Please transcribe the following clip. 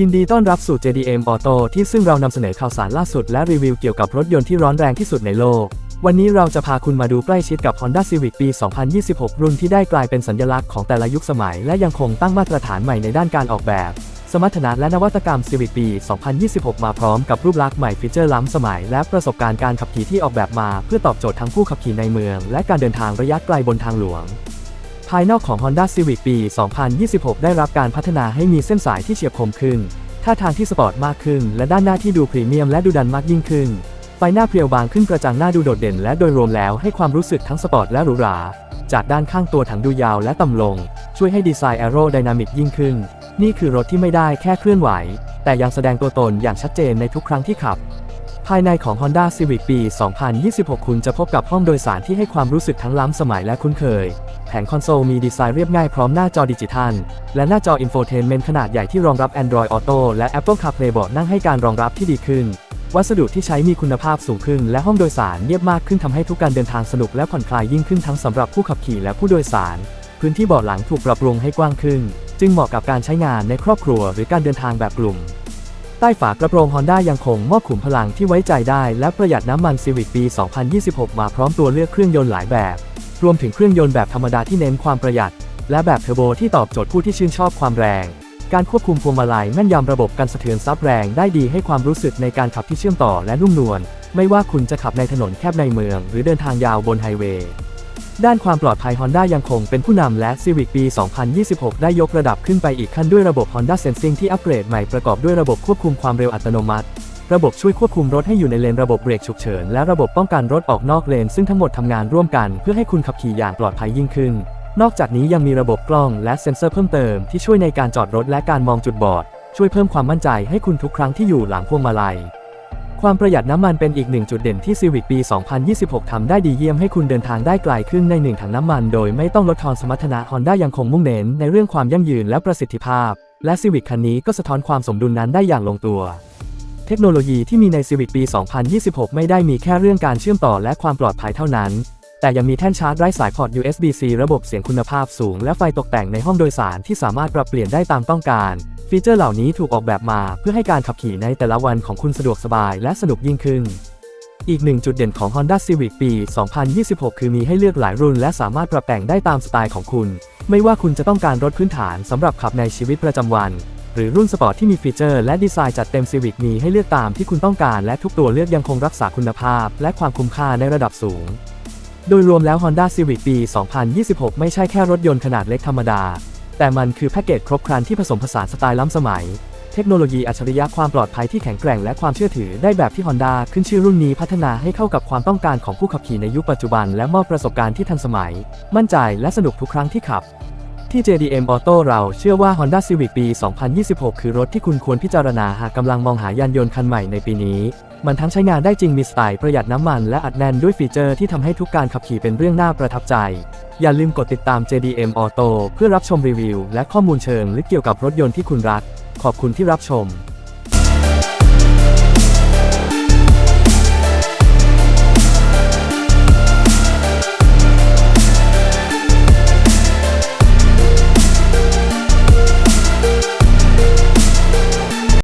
ยินดีต้อนรับสู่ JDM Auto ที่ซึ่งเรานำเสนอข่าวสารล่าสุดและรีวิวเกี่ยวกับรถยนต์ที่ร้อนแรงที่สุดในโลก วันนี้เราจะพาคุณมาดูใกล้ชิดกับ Honda Civic ปี 2026 รุ่นที่ได้กลายเป็นสัญลักษณ์ของแต่ละยุคสมัย และยังคงตั้งมาตรฐานใหม่ในด้านการออกแบบ สมรรถนะและนวัตกรรม Civic ปี 2026 มาพร้อมกับรูปลักษณ์ใหม่ฟีเจอร์ล้ำสมัย และประสบการณ์การขับขี่ที่ออกแบบมา เพื่อตอบโจทย์ทั้งผู้ขับขี่ในเมือง และการเดินทางระยะไกลบนทางหลวง ภายนอกของ Honda Civic ปี 2026 ได้รับการพัฒนาให้มีเส้นสายที่เฉียบคมขึ้น ท่าทางที่สปอร์ตมากขึ้น และด้านหน้าที่ดูพรีเมียมและดูดันมากยิ่งขึ้น ไฟหน้าเพรียวบางขึ้นกระจังหน้าดูโดดเด่น และโดยรวมแล้วให้ความรู้สึกทั้งสปอร์ตและหรูหรา จากด้านข้างตัวถังดูยาวและต่ำลง ช่วยให้ดีไซน์แอโรไดนามิกยิ่งขึ้น นี่คือรถที่ไม่ได้แค่เคลื่อนไหว แต่ยังแสดงตัวตนอย่างชัดเจนในทุกครั้งที่ขับ ภายในของ Honda Civic ปี 2026 คุณจะพบกับห้องโดยสารที่ให้ความรู้สึกทั้งล้ำสมัยและคุ้นเคย แผงคอนโซลมีดีไซน์เรียบง่ายพร้อมหน้าจอดิจิทัล และหน้าจอ Infotainment ขนาดใหญ่ที่รองรับ Android Auto และ Apple CarPlay เบาะนั่งให้การรองรับที่ดีขึ้น วัสดุที่ใช้มีคุณภาพสูงขึ้น และห้องโดยสารเงียบมากขึ้นทำให้ทุกการเดินทางสนุกและผ่อนคลายยิ่งขึ้นทั้งสำหรับผู้ขับขี่และผู้โดยสาร พื้นที่เบาะหลังถูกปรับปรุงให้กว้างขึ้น จึงเหมาะกับการใช้งานในครอบครัว หรือการเดินทางแบบกลุ่ม ต้ฝากระโปรง Honda ยังคงมอบขุมพลังที่ไว้ใจได้และประหยัดน้ำมัน Civic ปี 2026 มาพร้อมตัวเลือกเครื่องยนต์หลายแบบ รวมถึงเครื่องยนต์แบบธรรมดาที่เน้นความประหยัด และแบบเทอร์โบที่ตอบโจทย์ผู้ที่ชื่นชอบความแรง การควบคุมพวงมาลัยแม่นยำระบบการสะเทือนซับแรงได้ดีให้ความรู้สึกในการขับที่เชื่อมต่อและนุ่มนวล ไม่ว่าคุณจะขับในถนนแคบในเมือง หรือเดินทางยาวบนไฮเวย์ ด้านความปลอดภัย Honda ยังคงเป็นผู้นำและ Civic ปี 2026 ได้ยกระดับขึ้นไปอีกขั้นด้วยระบบ Honda Sensing ที่อัปเกรดใหม่ประกอบด้วยระบบควบคุมความเร็วอัตโนมัติ ระบบช่วยควบคุมรถให้อยู่ในเลนระบบเบรกฉุกเฉินและระบบป้องกันรถออกนอกเลน ซึ่งทั้งหมดทำงานร่วมกัน เพื่อให้คุณขับขี่อย่างปลอดภัยยิ่งขึ้น นอกจากนี้ยังมีระบบกล้องและเซ็นเซอร์เพิ่มเติมที่ช่วยในการจอดรถและการมองจุดบอด ช่วยเพิ่มความมั่นใจให้คุณทุกครั้งที่อยู่หลังพวงมาลัย ความประหยัดน้ำมันเป็นอีกหนึ่งจุดเด่นที่ Civic ปี 2026 ทำได้ดีเยี่ยมให้คุณเดินทางได้ไกลขึ้นในหนึ่งถังน้ำมัน โดยไม่ต้องลดทอนสมรรถนะ Honda ยังคงมุ่งเน้นในเรื่องความยั่งยืนและประสิทธิภาพ และ Civic คันนี้ก็สะท้อนความสมดุลนั้นได้อย่างลงตัว เทคโนโลยีที่มีใน Civic ปี 2026 ไม่ได้มีแค่เรื่องการเชื่อมต่อและความปลอดภัยเท่านั้น แต่ยังมีแท่นชาร์จไร้สายพอร์ต USB-C ระบบเสียงคุณภาพสูง และไฟตกแต่งในห้องโดยสารที่สามารถปรับเปลี่ยนได้ตามต้องการ ฟีเจอร์เหล่านี้ถูกออกแบบมาเพื่อให้การขับขี่ในแต่ละวันของคุณสะดวกสบายและสนุกยิ่งขึ้น อีกหนึ่งจุดเด่นของ Honda Civic ปี 2026 คือมีให้เลือกหลายรุ่น และสามารถปรับแต่งได้ตามสไตล์ของคุณ ไม่ว่าคุณจะต้องการรถพื้นฐานสำหรับขับในชีวิตประจำวัน หรือรุ่นสปอร์ตที่มีฟีเจอร์และดีไซน์จัดเต็ม Civic มีให้เลือกตามที่คุณต้องการและทุกตัวเลือกยังคงรักษาคุณภาพ และความคุ้มค่าในระดับสูง โดยรวมแล้ว Honda Civic ปี 2026 ไม่ใช่แค่รถยนต์ขนาดเล็กธรรมดา แต่มันคือแพ็กเกจครบครันที่ผสมผสานสไตล์ล้ำสมัย เทคโนโลยีอัจฉริยะความปลอดภัยที่แข็งแกร่งและความเชื่อถือได้แบบที่ Honda ขึ้นชื่อรุ่นนี้พัฒนาให้เข้ากับความต้องการของผู้ขับขี่ในยุคปัจจุบัน และมอบประสบการณ์ที่ทันสมัย มั่นใจและสนุกทุกครั้งที่ขับ ที่ JDM Auto เราเชื่อว่า Honda Civic ปี 2026 คือรถที่คุณควรพิจารณาหากกำลังมองหายานยนต์คันใหม่ในปีนี้มันทั้งใช้งานได้จริงมีสไตล์ประหยัดน้ำมันและอัดแน่นด้วยฟีเจอร์ที่ทำให้ทุกการขับขี่เป็นเรื่องน่าประทับใจ อย่าลืมกดติดตาม JDM Auto เพื่อรับชมรีวิว และข้อมูลเชิงลึกเกี่ยวกับรถยนต์ที่คุณรัก ขอบคุณที่รับชม